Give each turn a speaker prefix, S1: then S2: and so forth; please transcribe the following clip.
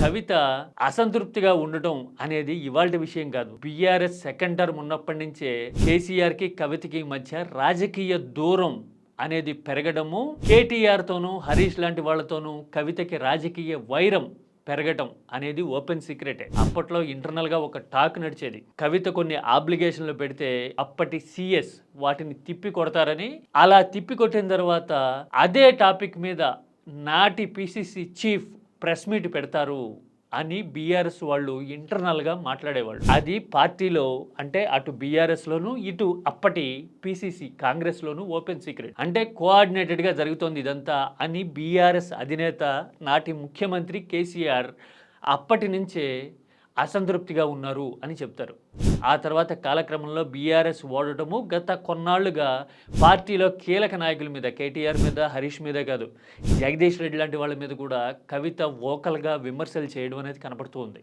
S1: కవిత అసంతృప్తిగా ఉండటం అనేది ఇవాళ విషయం కాదు. బీఆర్ఎస్ సెకండ్ టర్మ్ ఉన్నప్పటి నుంచే కేసీఆర్కి కవితకి మధ్య రాజకీయ దూరం అనేది పెరగడము కేటీఆర్ తోనూ హరీష్ లాంటి వాళ్ళతోనూ కవితకి రాజకీయ వైరం పెరగటం అనేది ఓపెన్ సీక్రెటే. అప్పట్లో ఇంటర్నల్గా ఒక టాక్ నడిచేది. కవిత కొన్ని ఆబ్లిగేషన్లు పెడితే అప్పటి సిఎస్ వాటిని తిప్పి కొడతారని అలా తిప్పి కొట్టిన తర్వాత అదే టాపిక్ మీద నాటి పిసిసి చీఫ్ ప్రెస్ మీట్ పెడతారు అని బీఆర్ఎస్ వాళ్ళు ఇంటర్నల్గా మాట్లాడేవాళ్ళు. అది పార్టీలో అంటే అటు బీఆర్ఎస్లోను ఇటు అప్పటి పిసిసి కాంగ్రెస్లోను ఓపెన్ సీక్రెట్. అంటే కోఆర్డినేటెడ్గా జరుగుతోంది ఇదంతా అని బీఆర్ఎస్ అధినేత నాటి ముఖ్యమంత్రి కేసీఆర్ అప్పటి నుంచే అసంతృప్తిగా ఉన్నారు అని చెప్తారు. ఆ తర్వాత కాలక్రమంలో బీఆర్ఎస్ ఓడటము గత కొన్నాళ్ళుగా పార్టీలో కీలక నాయకుల మీద కేటీఆర్ మీద హరీష్ మీద కాదు జగదీష్ రెడ్డి లాంటి వాళ్ళ మీద కూడా కవిత వోకల్గా విమర్శలు చేయడం అనేది కనపడుతూ ఉంది.